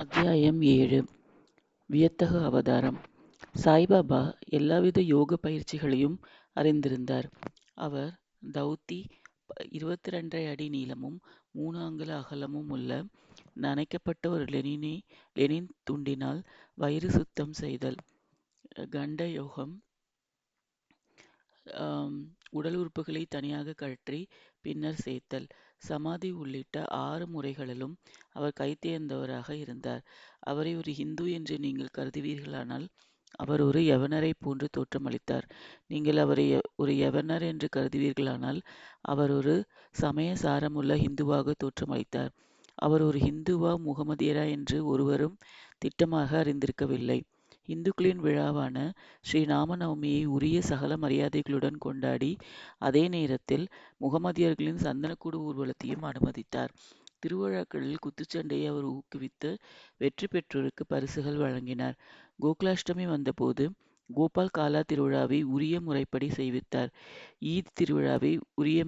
அத்தியாயம் ஏழு. வியத்தகு அவதாரம். சாய்பாபா எல்லாவித யோக பயிற்சிகளையும் அறிந்திருந்தார். அவர் தௌத்தி இருபத்தி ரெண்டரை அடி நீளமும் மூணு அங்குல அகலமும் உள்ள நனைக்கப்பட்ட ஒரு லெனினை லெனின் துண்டினால் வயிறு சுத்தம் செய்தல். கண்ட யோகம் உடல் உறுப்புகளை தனியாக கழற்றி பின்னர் சேர்த்தல். சமாதி உள்ளிட்ட ஆறு முறைகளிலும் அவர் கைதேர்ந்தவராக இருந்தார். அவரை ஒரு ஹிந்து என்று நீங்கள் கருதுவீர்களானால் அவர் ஒரு யவனரை போன்று தோற்றமளித்தார். நீங்கள் அவரை ஒரு யவனர் என்று கருதுவீர்களானால் அவர் ஒரு சமய சாரமுள்ள ஹிந்துவாக தோற்றமளித்தார். அவர் ஒரு ஹிந்துவா முகமதியரா என்று ஒருவரும் திட்டமாக அறிந்திருக்கவில்லை. இந்துக்களின் விழாவான ஸ்ரீ ராமநவமியை உரிய சகல மரியாதைகளுடன் கொண்டாடி அதே நேரத்தில் முகமதியர்களின் சந்தனக்கூடு ஊர்வலத்தையும் அனுமதித்தார். திருவிழாக்களில் குத்துச்சண்டையை அவர் ஊக்குவித்து வெற்றி பெற்றோருக்கு பரிசுகள் வழங்கினார். கோகுலாஷ்டமி வந்தபோது கோபால் காலா திருவிழாவை உரிய முறைப்படி செய்வித்தார். ஈத் திருவிழாவை உரிய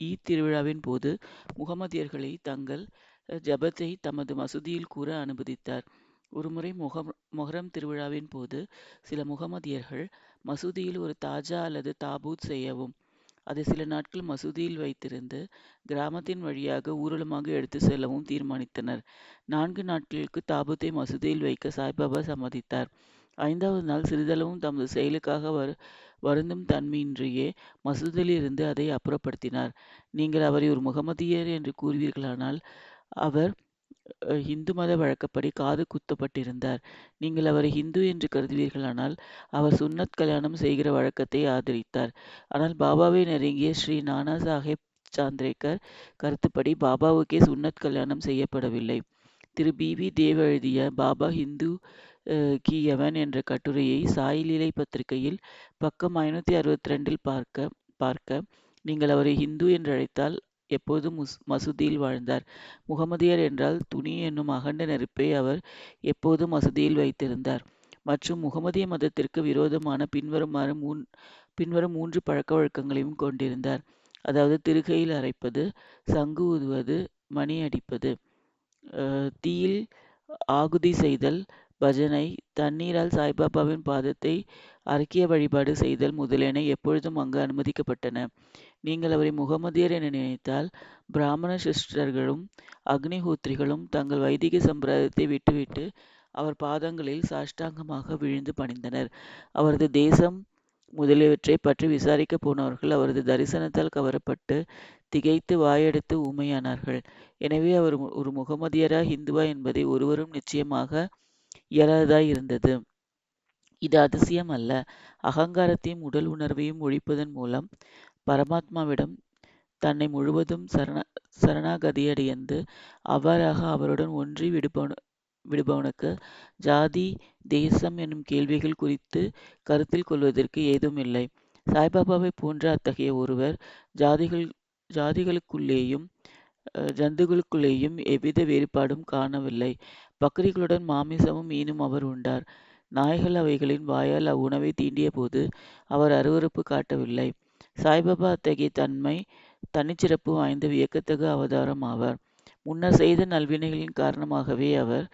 ஈத் திருவிழாவின் போது முகமதியர்களை தங்கள் ஜபத்தை தமது மசூதியில் கூற அனுமதித்தார். ஒருமுறை முகம் மொஹரம் திருவிழாவின் போது சில முகமதியர்கள் மசூதியில் ஒரு தாஜா அல்லது தாபூத் செய்யவும் அதை சில நாட்கள் மசூதியில் வைத்திருந்து கிராமத்தின் வழியாக ஊர்வலமாக எடுத்து செல்லவும் தீர்மானித்தனர். நான்கு நாட்களுக்கு தாபூத்தை மசூதியில் வைக்க சாய்பாபா சம்மதித்தார். ஐந்தாவது நாள் சிறிதளவும் தமது செயலுக்காக வரு வருந்தும் தன்மையின்றியே மசூதியிலிருந்து அதை அப்புறப்படுத்தினார். நீங்கள் அவரை ஒரு முகமதியர் என்று கூறுவீர்களானால் அவர் இந்து மத வழக்கப்படி காது குத்தப்பட்டிருந்தார். நீங்கள் அவரை ஹிந்து என்று கருதுவீர்களானால் அவர் சுன்னத் கல்யாணம் செய்கிற வழக்கத்தை ஆதரித்தார். ஆனால் பாபாவை நெருங்கிய ஸ்ரீ நானா சாஹேப் சாந்திரேக்கர் கருத்துப்படி பாபாவுக்கே சுன்னத் கல்யாணம் செய்யப்படவில்லை. திரு. பி. வி. தேவ் எழுதிய பாபா ஹிந்து கி. யவன் என்ற கட்டுரையை சாயிலீலை பத்திரிகையில் பக்கம் ஐநூற்றி அறுபத்தி ரெண்டில் பார்க்க பார்க்க நீங்கள் அவரை ஹிந்து என்று அழைத்தால் எப்போதும் முஸ் மசூதியில் வாழ்ந்தார். முகமதியர் என்றால் துணி என்னும் அகண்ட நெருப்பை அவர் எப்போதும் மசூதியில் வைத்திருந்தார். மற்றும் முகமதிய மதத்திற்கு விரோதமான பின்வருமாறு மூன் பின்வரும் மூன்று பழக்க வழக்கங்களையும் கொண்டிருந்தார். அதாவது திருகையில் அரைப்பது சங்கு ஊதுவது மணி அடிப்பது. தீயில் ஆகுதி செய்தல் பஜனை தண்ணீரால் சாய்பாபாவின் பாதத்தை அறக்கிய வழிபாடு செய்தல் முதலியன எப்பொழுதும் அங்கு அனுமதிக்கப்பட்டன. நீங்கள் அவரை முகமதியர் என நினைத்தால் பிராமண சிஸ்டர்களும் அக்னிஹோத்திரிகளும் தங்கள் வைதிக சம்பிரதாயத்தை விட்டுவிட்டு அவர் பாதங்களில் சாஷ்டாங்கமாக விழுந்து பணிந்தனர். அவரது தேசம் முதலியவற்றை பற்றி விசாரிக்க போனவர்கள் அவரது தரிசனத்தால் கவரப்பட்டு திகைத்து வாயெடுத்து ஊமையானார்கள். எனவே அவர் ஒரு முகமதியரா ஹிந்துவா என்பதை ஒருவரும் நிச்சயமாக இயலாததாய் இருந்தது. இது அதிசயம் அல்ல. அகங்காரத்தையும் உடல் உணர்வையும் ஒழிப்பதன் மூலம் பரமாத்மாவிடம் தன்னை முழுவதும் சரண சரணாகதியடைந்து அவ்வாறாக அவருடன் ஒன்றி விடுபவன் விடுபவனுக்கு ஜாதி தேசம் என்னும் கேள்விகள் குறித்து கருத்தில் கொள்வதற்கு ஏதுமில்லை. சாய்பாபாவை போன்ற அத்தகைய ஒருவர் ஜாதிகள் ஜாதிகளுக்குள்ளேயும் ஜந்துகளுக்குள்ளேயும் எவ்வித வேறுபாடும் காணவில்லை. பக்ரிகளுடன் மாமிசமும் மீனும் அவர் உண்டார். நாய்கள் அவைகளின் வாயால் அவ்வுணவை தீண்டிய போது அவர் அருவறுப்பு காட்டவில்லை. சாய்பாபா அத்தகைய தன்மை தனிச்சிறப்பு வாய்ந்த வியக்கத்தகு அவதாரம் ஆவார். முன்னர் செய்த நல்வினைகளின் காரணமாகவே அவர்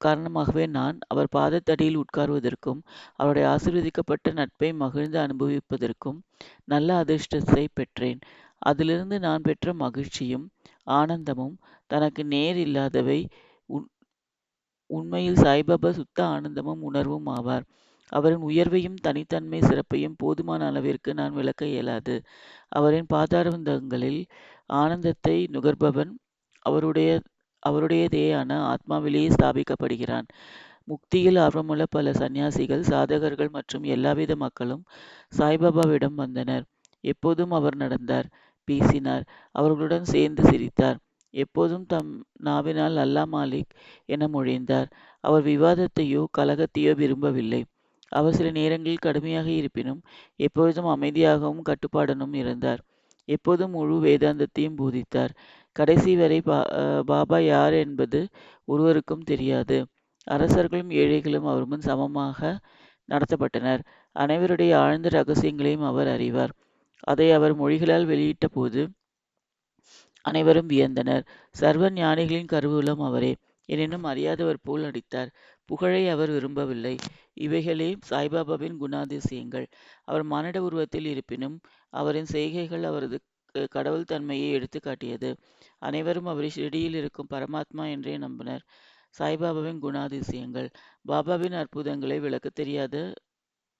காரணமாகவே நான் அவர் பாதத்தடியில் உட்காருவதற்கும் அவருடைய ஆசீர்வதிக்கப்பட்ட நட்பை மகிழ்ந்து அனுபவிப்பதற்கும் நல்ல அதிர்ஷ்டத்தை பெற்றேன். அதிலிருந்து நான் பெற்ற மகிழ்ச்சியும் ஆனந்தமும் தனக்கு நேர் இல்லாதவை உண்மையில் சாய்பாபா சுத்த ஆனந்தமும் உணர்வும் ஆவார். அவரின் உயர்வையும் தனித்தன்மை சிறப்பையும் போதுமான அளவிற்கு நான் விளக்க இயலாது. அவரின் பாதாரந்தங்களில் ஆனந்தத்தை நுகர்பவன் அவருடைய அவருடையதேயான ஆத்மாவிலேயே ஸ்தாபிக்கப்படுகிறான். முக்தியில் ஆர்வமுள்ள பல சந்நியாசிகள் சாதகர்கள் மற்றும் எல்லாவித மக்களும் சாய்பாபாவிடம் வந்தனர். எப்போதும் அவர் நடந்தார் பேசினார் அவர்களுடன் சேர்ந்து சிரித்தார். எப்போதும் தம் நாவினால் அல்லா மாலிக் என மொழிந்தார். அவர் விவாதத்தையோ கலகத்தையோ விரும்பவில்லை. அவர் சில நேரங்களில் கடுமையாக இருப்பினும் எப்பொழுதும் அமைதியாகவும் கட்டுப்பாடனும் இருந்தார். எப்போதும் முழு வேதாந்தத்தையும் போதித்தார். கடைசி வரை பா பாபா யார் என்பது ஒருவருக்கும் தெரியாது. அரசர்களும் ஏழைகளும் அவர் முன் சமமாக நடத்தப்பட்டனர். அனைவருடைய ஆழ்ந்த ரகசியங்களையும் அவர் அறிவார். அதை அவர் மொழிகளால் வெளியிட்ட போது அனைவரும் வியந்தனர் சர்வ ஞானிகளின் கருவூலம் அவரே எனினும் அறியாதவர் போல் நடித்தார். புகழை அவர் விரும்பவில்லை. இவைகளே சாய்பாபாவின் குணாதிசயங்கள். அவர் மானிட உருவத்தில் இருப்பினும் அவரின் செய்கைகள் அவரது கடவுள் தன்மையை எடுத்து காட்டியது. அனைவரும் அவரை ஷிரடியில் இருக்கும் பரமாத்மா என்றே நம்பினர். சாய்பாபாவின் குணாதிசயங்கள் பாபாவின் அற்புதங்களை விளக்க தெரியாத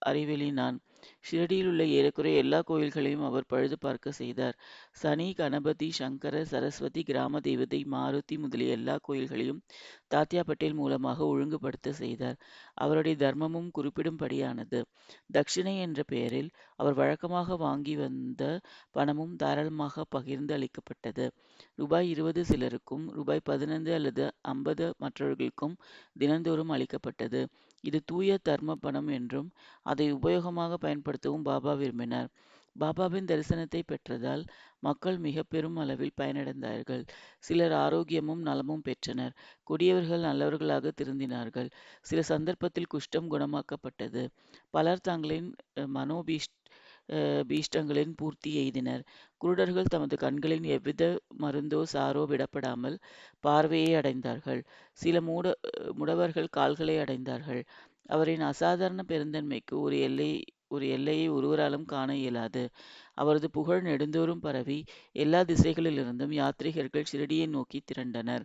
அறிவெளி நான். ஷிரடியில் உள்ள ஏறக்குறைய எல்லா கோயில்களையும் அவர் பழுது பார்க்க செய்தார். சனி, கணபதி, சங்கர சரஸ்வதி, கிராம தேவதை, மாருதி முதலிய எல்லா கோயில்களையும் தாத்யா பட்டேல் மூலமாக ஒழுங்குபடுத்த செய்தார். அவருடைய தர்மமும் குறிப்பிடும்படியானது. தட்சிணை என்ற பெயரில் அவர் வழக்கமாக வாங்கி வந்த பணமும் தாராளமாக பகிர்ந்து அளிக்கப்பட்டது. ரூபாய் இருபது சிலருக்கும், ரூபாய் பதினைந்து அல்லது ஐம்பது மற்றவர்களுக்கும் தினந்தோறும் அளிக்கப்பட்டது. இது தூய தர்ம பணம் என்றும் அதை உபயோகமாக பயன்படுத்தவும் பாபா விரும்பினார். பாபாவின் தரிசனத்தை பெற்றதால் மக்கள் மிக பெரும் அளவில் பயனடைந்தார்கள். சிலர் ஆரோக்கியமும் நலமும் பெற்றனர். கொடியவர்கள் நல்லவர்களாக திருந்தினார்கள். சில சந்தர்ப்பத்தில் குஷ்டம் குணமாக்கப்பட்டது. பலர் தங்களின் மனோபீஷ் பீஷ்டங்களின் பூர்த்தி எய்தினர். குருடர்கள் தமது கண்களின் எவ்வித மருந்தோ சாரோ விடப்படாமல் பார்வையை அடைந்தார்கள். சில மூட முடவர்கள் கால்களை அடைந்தார்கள். அவரின் அசாதாரண பெருந்தன்மைக்கு ஒரு எல்லை ஒரு எல்லையை ஒருவராலும் காண இயலாது. அவரது புகழ் நெடுந்தோறும் பரவி எல்லா திசைகளிலிருந்தும் யாத்ரீகர்கள் ஷிரடியை நோக்கி திரண்டனர்.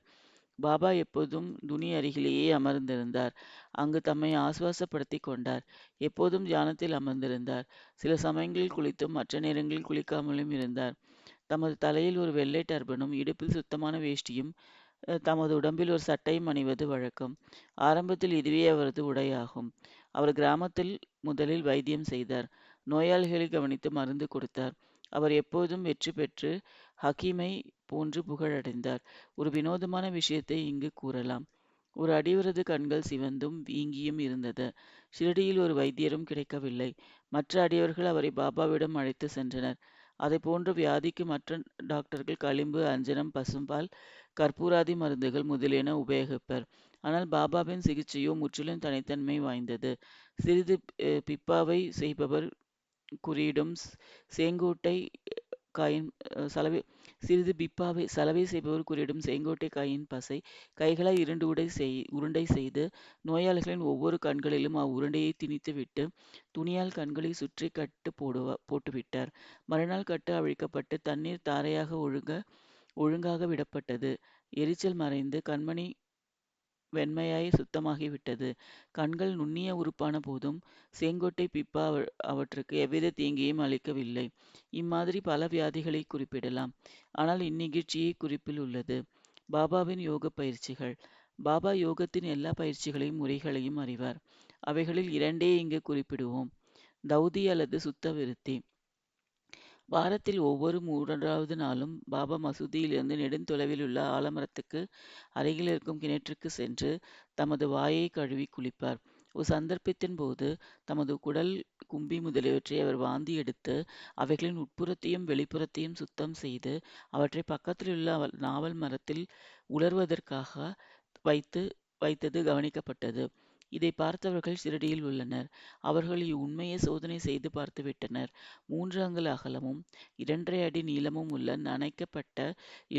பாபா எப்போதும் துணி அருகிலேயே அமர்ந்திருந்தார். அங்கு தம்மை ஆசுவாசப்படுத்தி கொண்டார். எப்போதும் தியானத்தில் அமர்ந்திருந்தார். சில சமயங்களில் குளித்தும் மற்ற நேரங்களில் குளிக்காமலும் இருந்தார். தமது தலையில் ஒரு வெள்ளை டர்பனும் இடுப்பில் சுத்தமான வேஷ்டியும் தமது உடம்பில் ஒரு சட்டையும் அணிவது வழக்கம். ஆரம்பத்தில் இதுவே அவரது உடையாகும். அவர் கிராமத்தில் முதலில் வைத்தியம் செய்தார். நோயாளிகளை கவனித்து மருந்து கொடுத்தார். அவர் எப்போதும் வெற்றி பெற்று ஹக்கீமை போன்று புகழடைந்தார். ஒரு வினோதமான விஷயத்தை இங்கு கூறலாம். ஒரு அடிவரது கண்கள் சிவந்தும் வீங்கியும் இருந்தது. ஷிரடியில் ஒரு வைத்தியரும் கிடைக்கவில்லை. மற்ற அடியவர்கள் அவரை பாபாவிடம் அழைத்து சென்றனர். அதை போன்ற வியாதிக்கு மற்ற டாக்டர்கள் களிம்பு, அஞ்சனம், பசும்பால், கற்பூராதி மருந்துகள் முதலியன உபயோகிப்பர். ஆனால் பாபாவின் சிகிச்சையோ முற்றிலும் தனித்தன்மை வாய்ந்தது. சிறிது பிப்பாவை செய்பவர் குறியிடும் செங்கோட்டை காயின் சலவை சிறிது பிப்பாவை சலவை செய்பவர் குறியிடும் செங்கோட்டை காயின் பசை கைகளால் இரண்டு உடை செய் உருண்டை செய்து நோயாளிகளின் ஒவ்வொரு கண்களிலும் அவ்வுருண்டையை திணித்துவிட்டு துணியால் கண்களை சுற்றி கட்டு போடுவா போட்டுவிட்டார். மறுநாள் கட்டு அவிழ்க்கப்பட்டு தண்ணீர் தாரையாக ஒழுங்க ஒழுங்காக விடப்பட்டது. எரிச்சல் மறைந்து கண்மணி வெண்மையாய் சுத்தமாகிவிட்டது. கண்கள் நுண்ணிய உறுப்பான போதும் செங்கோட்டை பிப்பா அவற்றுக்கு எவ்வித தீங்கையும் அளிக்கவில்லை. இம்மாதிரி பல வியாதிகளை குறிப்பிடலாம். ஆனால் இந்நிகழ்ச்சியே குறிப்பில் உள்ளது. பாபாவின் யோக பயிற்சிகள் பாபா யோகத்தின் எல்லா பயிற்சிகளையும் முறைகளையும் அறிவார். அவைகளில் இரண்டே இங்கு குறிப்பிடுவோம். தௌதி அல்லது சுத்த விருத்தி. வாரத்தில் ஒவ்வொரு மூன்றாவது நாளும் பாபா மசூதியிலிருந்து நெடுந்தொலைவில் உள்ள ஆலமரத்துக்கு அருகில் இருக்கும் கிணற்றுக்கு சென்று தமது வாயை கழுவி குளிப்பார். ஒரு சந்தர்ப்பத்தின் போது தமது குடல், கும்பி முதலியவற்றை அவர் வாந்தி எடுத்து அவைகளின் உட்புறத்தையும் வெளிப்புறத்தையும் சுத்தம் செய்து அவற்றை பக்கத்திலுள்ள நாவல் மரத்தில் உலர்வதற்காக வைத்து வைத்தது கவனிக்கப்பட்டது. இதை பார்த்தவர்கள் சிறடியில் உள்ளனர். அவர்கள் இவ்வுண்மையை சோதனை செய்து பார்த்துவிட்டனர். மூன்று அங்குல அகலமும் இரண்டரை அடி நீளமும் உள்ள நனைக்கப்பட்ட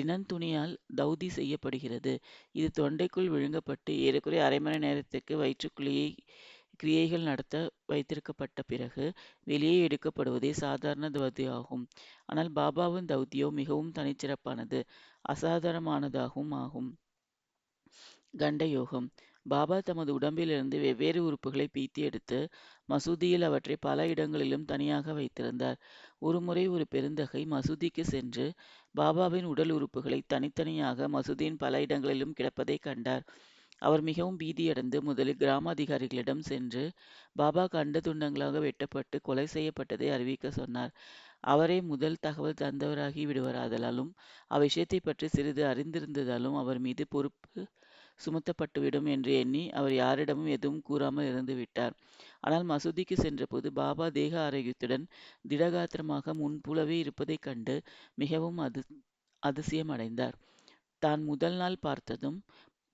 இனந்துணியால் தௌதி செய்யப்படுகிறது. இது தொண்டைக்குள் விழுங்கப்பட்டு ஏறக்குறைய அரை மணி நேரத்துக்கு வயிற்றுக்குழியை கிரியைகள் நடத்த வைத்திருக்கப்பட்ட பிறகு வெளியே எடுக்கப்படுவதே சாதாரண தௌதி ஆகும். ஆனால் பாபாவின் தௌத்தியோ மிகவும் தனிச்சிறப்பானது, அசாதாரணமானதாகவும் ஆகும். கண்ட யோகம் பாபா தமது உடம்பிலிருந்து வெவ்வேறு உறுப்புகளை பீத்தி எடுத்து மசூதியில் அவற்றை பல இடங்களிலும் தனியாக வைத்திருந்தார். ஒருமுறை ஒரு பெருந்தகை மசூதிக்கு சென்று பாபாவின் உடல் உறுப்புகளை தனித்தனியாக மசூதியின் பல இடங்களிலும் கிடப்பதை கண்டார். அவர் மிகவும் பீதியடைந்து முதலில் கிராம அதிகாரிகளிடம் சென்று பாபா கண்ட துண்டங்களாக வெட்டப்பட்டு கொலை செய்யப்பட்டதை அறிவிக்க சொன்னார். அவரே முதல் தகவல் தந்தவராகி விடுவராதலாலும் அவ்விஷயத்தை பற்றி சிறிது அறிந்திருந்ததாலும் அவர் மீது பொறுப்பு சுமத்தப்பட்டுவிடும் என்று எண்ணி அவர் யாரிடமும் எதுவும் கூறாமல் இருந்துவிட்டார். ஆனால் மசூதிக்கு சென்றபோது பாபா தேக ஆரோக்கியத்துடன் திடகாத்திரமாக முன்புலவே இருப்பதைக் கண்டு மிகவும் அது அதிசயமடைந்தார். தான் முதல் நாள் பார்த்ததும்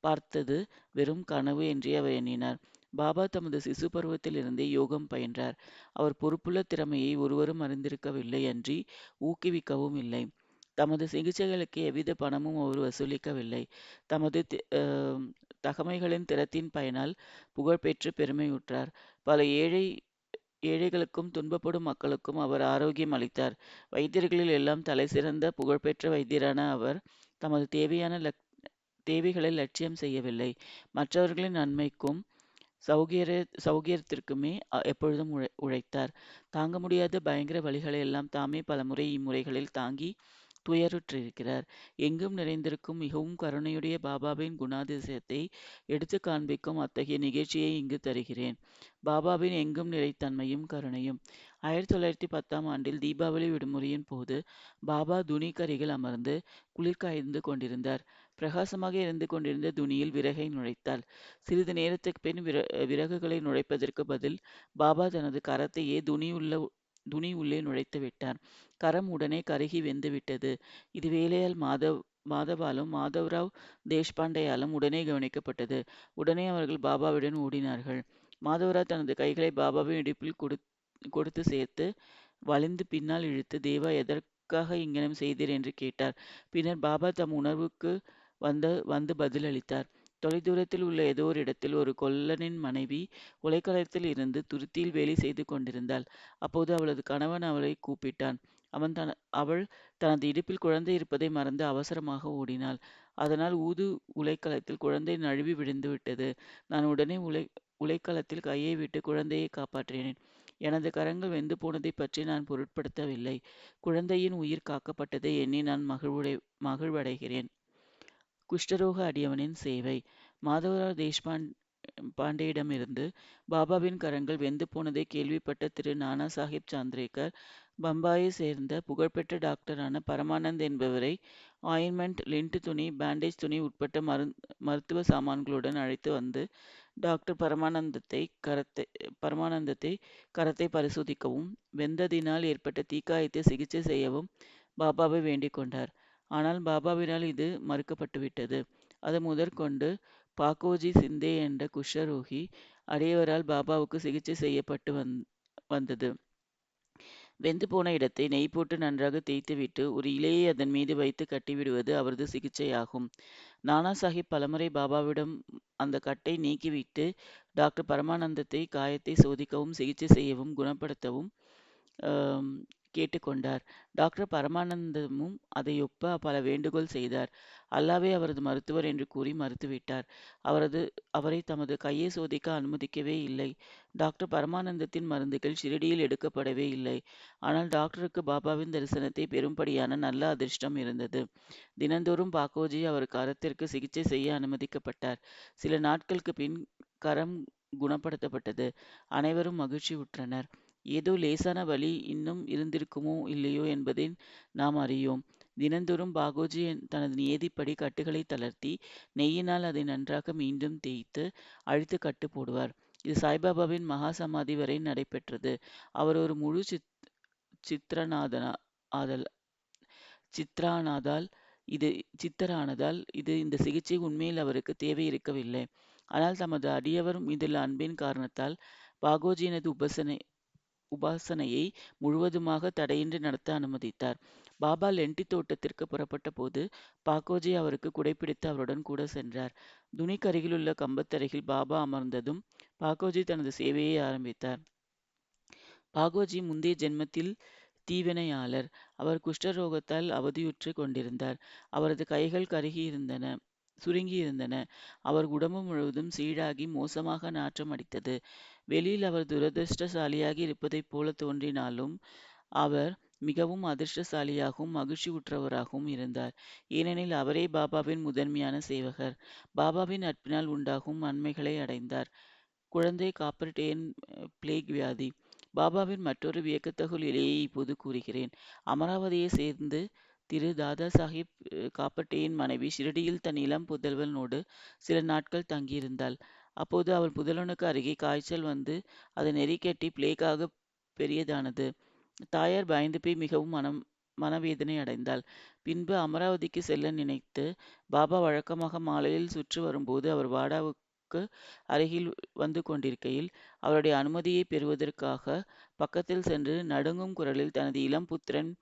பார்த்தது வெறும் கனவு என்றே அவர் எண்ணினார். பாபா தமது சிசு பருவத்திலிருந்தே யோகம் பயின்றார். அவர் பொறுப்புள்ள திறமையை ஒருவரும் அறிந்திருக்கவில்லை அன்றி ஊக்குவிக்கவும் இல்லை. தமது சிகிச்சைகளுக்கு எவ்வித பணமும் அவர் வசூலிக்கவில்லை. தமது தகமைகளின் திறத்தின் பயனால் புகழ்பெற்று பெருமையுற்றார். பல ஏழை ஏழைகளுக்கும் துன்பப்படும் மக்களுக்கும் அவர் ஆரோக்கியம் அளித்தார். வைத்தியர்களில் எல்லாம் தலை சிறந்த புகழ்பெற்ற வைத்தியரான அவர் தமது தேவையான லக் தேவைகளை லட்சியம் செய்யவில்லை. மற்றவர்களின் நன்மைக்கும் சௌகரிய சௌகரியத்திற்குமே எப்பொழுதும் உழை உழைத்தார். தாங்க முடியாத பயங்கர வழிகளை எல்லாம் தாமே பல முறை இம்முறைகளில் தாங்கி துயருற்றிருக்கிறார். எங்கும் நிறைந்திருக்கும் மிகவும் கருணையுடைய பாபாவின் குணாதிசயத்தை எடுத்து காண்பிக்கும் அத்தகைய நிகழ்ச்சியை இங்கு தருகிறேன். பாபாவின் எங்கும் நிறைத்தன்மையும் கருணையும் ஆயிரத்தி தொள்ளாயிரத்தி பத்தாம் ஆண்டில் தீபாவளி விடுமுறையின் போது பாபா துணிக்கரிகள் அமர்ந்து குளிர் காய்ந்து கொண்டிருந்தார். பிரகாசமாக இருந்து கொண்டிருந்த துணியில் விறகை நுழைத்தார். சிறிது நேரத்துக்கு பின் விற விறகுகளை நுழைப்பதற்கு பதில் பாபா தனது கரத்தையே துணியுள்ள துணி உள்ளே நுழைத்து விட்டார். கரம் உடனே கருகி வெந்துவிட்டது. இது வேலையால் மாதவ் மாதவாலும் மாதவராவ் தேஷ்பாண்டேயாலும் உடனே கவனிக்கப்பட்டது. உடனே அவர்கள் பாபாவிடம் ஓடினார்கள். மாதவராவ் தனது கைகளை பாபாவின் இடுப்பில் கொடு கொடுத்து சேர்த்து வளைந்து பின்னால் இழுத்து தேவா எதற்காக இங்கனம் செய்தீர் என்று கேட்டார். பின்னர் பாபா தம் உணர்வுக்கு வந்த வந்து பதில் அளித்தார். தொலைதூரத்தில் உள்ள ஏதோ ஒரு இடத்தில் ஒரு கொல்லனின் மனைவி உலைக்களத்தில் இருந்து துருத்தியில் வேலை செய்து கொண்டிருந்தாள். அப்போது அவளது கணவன் அவளை கூப்பிட்டான். அவன் தன அவள் தனது இடுப்பில் குழந்தை இருப்பதை மறந்து அவசரமாக ஓடினாள். அதனால் ஊது உலைக்களத்தில் குழந்தை நழுவி விழுந்துவிட்டது. நான் உடனே உலை உலைக்களத்தில் கையை விட்டு குழந்தையை காப்பாற்றினேன். எனது கரங்கள் வெந்து போனதைப் பற்றி நான் பொருட்படுத்தவில்லை. குழந்தையின் உயிர் காக்கப்பட்டதை எண்ணி நான் மகிழ்வுடை மகிழ்வடைகிறேன். குஷ்டரோக அடியவனின் சேவை மாதவராவ் தேஷ்பாண் பாண்டேயிடமிருந்து பாபாவின் கரங்கள் வெந்து போனதை கேள்விப்பட்ட திரு நானா சாஹிப் சாந்திரேக்கர் பம்பாயை சேர்ந்த புகழ்பெற்ற டாக்டரான பரமானந்த் என்பவரை ஆயின்மெண்ட், லிண்ட் துணி, பேண்டேஜ் துணி உட்பட்ட மருந் மருத்துவ சாமான்களுடன் அழைத்து வந்து டாக்டர் பரமானந்தத்தை கரத்தை பரமானந்தத்தை கரத்தை பரிசோதிக்கவும், வெந்ததினால் ஏற்பட்ட தீக்காயத்தை சிகிச்சை செய்யவும் பாபாவை வேண்டிக் கொண்டார். ஆனால் பாபாவினால் இது மறுக்கப்பட்டுவிட்டது. அது முதற்கொண்டு பாக்கோஜி சிந்தே என்ற குஷ்டரோகி அடியவரால் பாபாவுக்கு சிகிச்சை செய்யப்பட்டு வந் வந்தது. வெந்து போன இடத்தை நெய் போட்டு நன்றாக தேய்த்துவிட்டு ஒரு இலையை அதன் மீது வைத்து கட்டிவிடுவது அவரது சிகிச்சையாகும். நானா சாஹிப் பலமுறை பாபாவிடம் அந்த கட்டை நீக்கிவிட்டு டாக்டர் பரமானந்தத்தை காயத்தை சோதிக்கவும், சிகிச்சை செய்யவும், குணப்படுத்தவும் கேட்டுக்கொண்டார். டாக்டர் பரமானந்தமும் அதையொப்ப பல வேண்டுகோள் செய்தார். அல்லாவே அவரது மருத்துவர் என்று கூறி மறுத்துவிட்டார். அவரது அவரை தமது கையை சோதிக்க அனுமதிக்கவே இல்லை. டாக்டர் பரமானந்தத்தின் மருந்துகள் ஷிரடியில் எடுக்கப்படவே இல்லை. ஆனால் டாக்டருக்கு பாபாவின் தரிசனத்தை பெரும்படியான நல்ல அதிர்ஷ்டம் இருந்தது. தினந்தோறும் பாக்கோஜி அவர் கரத்திற்கு சிகிச்சை செய்ய அனுமதிக்கப்பட்டார். சில நாட்களுக்கு பின் கரம் குணப்படுத்தப்பட்டது. அனைவரும் மகிழ்ச்சி உற்றனர் ஏதோ லேசான வலி இன்னும் இருந்திருக்குமோ இல்லையோ என்பதை நாம் அறியோம். தினந்தோறும் பாகோஜி தனது நியதிப்படி கட்டுகளை தளர்த்தி, நெய்யினால் அதை நன்றாக மீண்டும் தேய்த்து, அழித்து கட்டு போடுவார். இது சாய்பாபாவின் மகா சமாதி வரை நடைபெற்றது. அவர் ஒரு முழு சித் சித்ரநாதனா ஆதல் சித்ரானாதால் இது சித்தரானதால் இது இந்த சிகிச்சை உண்மையில் அவருக்கு தேவை இருக்கவில்லை. ஆனால் தமது அடியவர் மீதுள்ள அன்பின் காரணத்தால் பாகோஜியினது உபசனை உபாசனையை முழுவதுமாக தடையின்றி நடத்த அனுமதித்தார். பாபா லெண்டி தோட்டத்திற்கு புறப்பட்ட போது பாக்கோஜி அவருக்கு குடைப்பிடித்து அவருடன் கூட சென்றார். துணிக்கருகிலுள்ள கம்பத்தருகில் பாபா அமர்ந்ததும் பாக்கோஜி தனது சேவையை ஆரம்பித்தார். பாகோஜி முந்தைய ஜென்மத்தில் தீவினையாளர். அவர் குஷ்டரோகத்தால் அவதியுற்று கொண்டிருந்தார். அவரது கைகள் கருகியிருந்தன சுருங்கியிருந்தன. அவர் உடம்பு முழுவதும் சீழாகி மோசமாக நாற்றம் அடித்தது. வெளியில் அவர் துரதிர்ஷ்டசாலியாக இருப்பதைப் போல தோன்றினாலும் அவர் மிகவும் அதிர்ஷ்டசாலியாகவும் மகிழ்ச்சியுற்றவராகவும் இருந்தார். ஏனெனில் அவரே பாபாவின் முதன்மையான சேவகர். பாபாவின் நட்பினால் உண்டாகும் நன்மைகளை அடைந்தார். குழந்தை காப்பர்டேன் பிளேக் வியாதி பாபாவின் மற்றொரு வியக்கத்தகு லீலையை இப்போது கூறுகிறேன். அமராவதியை சேர்ந்து திரு தாதா சாஹிப் காப்பட்டேயின் மனைவி ஷிரடியில் தன் இளம் புதல்வனோடு சில நாட்கள் தங்கியிருந்தாள். அப்போது அவள் புதலனுக்கு அருகே காய்ச்சல் வந்து அது நெறிக்கட்டி பிளேக்காக பெரியதானது. தாயார் பயந்து போய் மிகவும் மனம் மனவேதனை அடைந்தாள். பின்பு அமராவதிக்கு செல்ல நினைத்து பாபா வழக்கமாக மாலையில் சுற்று வரும்போது அவர் வாடாவுக்கு அருகில் வந்து கொண்டிருக்கையில் அவருடைய அனுமதியை பெறுவதற்காக பக்கத்தில் சென்று நடுங்கும் குரலில் தனது இளம் புத்திரன்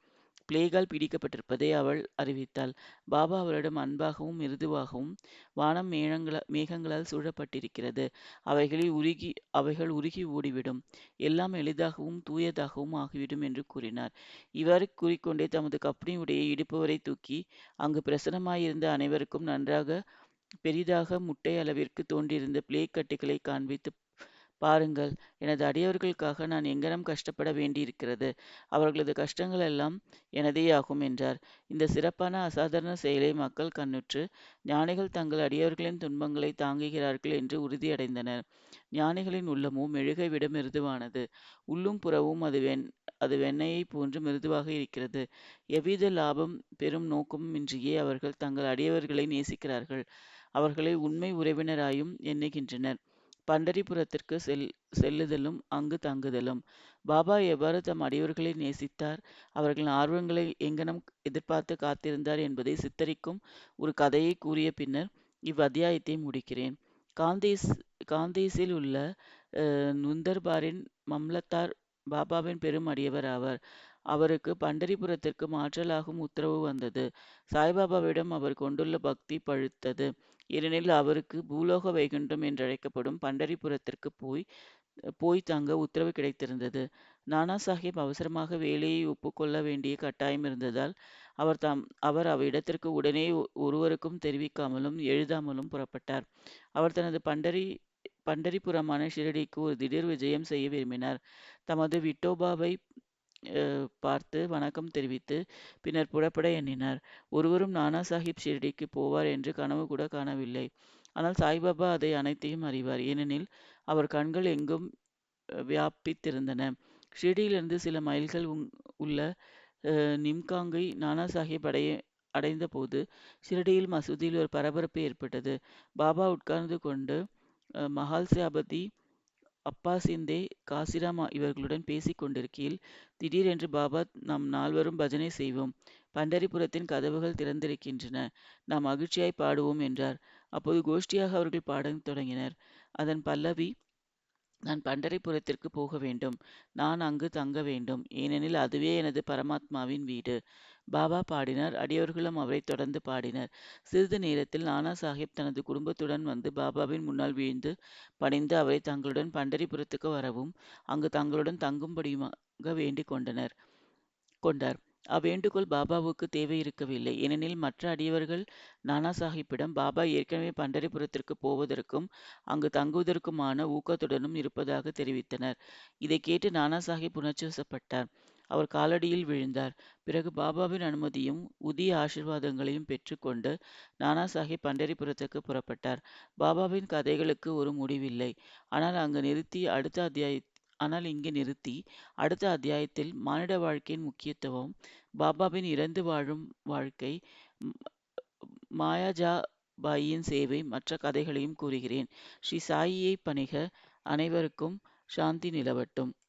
பிளேகால் பிடிக்கப்பட்டிருப்பதை அவள் அறிவித்தாள். பாபா அவளிடம் அன்பாகவும் மிருதுவாகவும் வானம் மேகங்கள மேகங்களால் சூழப்பட்டிருக்கிறது. அவைகளில் உருகி அவைகள் உருகி ஓடிவிடும். எல்லாம் எளிதாகவும் தூயதாகவும் ஆகிவிடும் என்று கூறினார். இவ்வாறு கூறிக்கொண்டே தமது கஃப்னி உடையை இடுப்புவரை தூக்கி அங்கு பிரசனமாயிருந்த அனைவருக்கும் நன்றாக பெரிதாக முட்டை அளவிற்கு தோன்றியிருந்த பிளேக் கட்டுகளை காண்பித்து பாருங்கள் எனது அடியவர்களுக்காக நான் எங்கனம் கஷ்டப்பட வேண்டியிருக்கிறது. அவர்களது கஷ்டங்கள் எல்லாம் எனதேயாகும் என்றார். இந்த சிறப்பான அசாதாரண செயலை மக்கள் கண்ணுற்று ஞானிகள் தங்கள் அடியவர்களின் துன்பங்களை தாங்குகிறார்கள் என்று உறுதியடைந்தனர். ஞானிகளின் உள்ளமும் மெழுகை விட மிருதுவானது. உள்ளும் புறவும் அது வெண் அது வெண்ணெயைப் போன்று மிருதுவாக இருக்கிறது. எவ்வித லாபம் பெறும் நோக்கமும் இன்றியே அவர்கள் தங்கள் அடியவர்களை நேசிக்கிறார்கள். அவர்களை உண்மை உறவினராயும் எண்ணுகின்றனர். பண்டரிபுரத்திற்கு செல் செல்லுதலும் அங்கு தங்குதலும். பாபா எவ்வாறு தம் அடியவர்களை நேசித்தார் அவர்களின் ஆர்வங்களை எங்கனம் எதிர்பார்த்து காத்திருந்தார் என்பதை சித்தரிக்கும் ஒரு கதையை கூறிய பின்னர் இவ்வத்தியாயத்தை முடிக்கிறேன். காந்தேஸ் காந்தேசில் உள்ள நுந்தர்பாரின் மம்லத்தார் பாபாவின் பெரும் அடியவர் ஆவார். அவருக்கு பண்டரிபுரத்திற்கு மாற்றலாகும் உத்தரவு வந்தது. சாய்பாபாவிடம் அவர் கொண்டுள்ள பக்தி பழுத்தது. ஏனெனில் அவருக்கு பூலோக வைகுண்டம் என்றழைக்கப்படும் பண்டரிபுரத்திற்கு போய் போய் தங்க உத்தரவு கிடைத்திருந்தது. நானா சாஹிப் அவசரமாக வேலையை ஒப்புக்கொள்ள வேண்டிய கட்டாயம் இருந்ததால் அவர் தம் அவர் அவ்விடத்திற்கு உடனே ஒருவருக்கும் தெரிவிக்காமலும் எழுதாமலும் புறப்பட்டார். அவர் தனது பண்டரி பண்டரிபுரமான ஷிரடிக்கு ஒரு திடீர் விஜயம் செய்ய விரும்பினார். தமது விட்டோபாவை பார்த்து வணக்கம் தெரிவித்து பின்னர் புறப்பட எண்ணினார். ஒருவரும் நானா சாஹிப் ஷிரடிக்கு போவார் என்று கனவு கூட காணவில்லை. ஆனால் சாய்பாபா அதை அனைத்தையும் அறிவார். ஏனெனில் அவர் கண்கள் எங்கும் வியாபித்திருந்தன. ஷிரடியிலிருந்து சில மைல்கள் உள்ள நிம்காங்கை நானா சாஹிப் அடைய அடைந்தபோது ஷிரடியில் மசூதியில் ஒரு பரபரப்பு ஏற்பட்டது. பாபா உட்கார்ந்து கொண்டு மஹால்சாபதி அப்பா-சிந்தே காசிராம் இவர்களுடன் பேசிக் கொண்டிருக்கையில் திடீரென்று பாபா நாம் நால்வரும் பஜனை செய்வோம். பண்டரிபுரத்தின் கதவுகள் திறந்திருக்கின்றன. நாம் மகிழ்ச்சியாய் பாடுவோம் என்றார். அப்போது கோஷ்டியாக அவர்கள் பாடத் தொடங்கினர். அதன் பல்லவி நான் பண்டரிபுரத்திற்கு போக வேண்டும். நான் அங்கு தங்க வேண்டும். ஏனெனில் அதுவே எனது பரமாத்மாவின் வீடு. பாபா பாடினார். அடியவர்களும் அவரை தொடர்ந்து பாடினர். சிறிது நேரத்தில் நானா சாஹிப் தனது குடும்பத்துடன் வந்து பாபாவின் முன்னால் வீழ்ந்து பணிந்து அவரை தங்களுடன் பண்டரிபுரத்துக்கு வரவும் அங்கு தங்களுடன் தங்கும்படியுமாக வேண்டிக் கொண்டனர் கொண்டார். அவ்வேண்டுகோள் பாபாவுக்கு தேவை இருக்கவில்லை ஏனெனில் மற்ற அடியவர்கள் நானா சாஹிப்பிடம் பாபா ஏற்கனவே பண்டரிபுரத்திற்கு போவதற்கும் அங்கு தங்குவதற்குமான ஊக்கத்துடனும் இருப்பதாக தெரிவித்தனர். இதைக் கேட்டு நானா சாஹிப் உணர்ச்சிவசப்பட்டார். அவர் காலடியில் விழுந்தார். பிறகு பாபாவின் அனுமதியும் உதிய ஆசிர்வாதங்களையும் பெற்றுக்கொண்டு நானா சாஹிப் பண்டரிபுரத்துக்குப் புறப்பட்டார். பாபாவின் கதைகளுக்கு ஒரு முடிவில்லை. ஆனால் அங்கு நிறுத்தி அடுத்த அத்தியாய ஆனால் இங்கு நிறுத்தி அடுத்த அத்தியாயத்தில் மானிட வாழ்க்கையின் முக்கியத்துவம் பாபாவின் இறந்து வாழும் வாழ்க்கை மாயாஜா பாயின் சேவை மற்ற கதைகளையும் கூறுகிறேன். ஸ்ரீ சாயியை பணிக. அனைவருக்கும் சாந்தி நிலவட்டும்.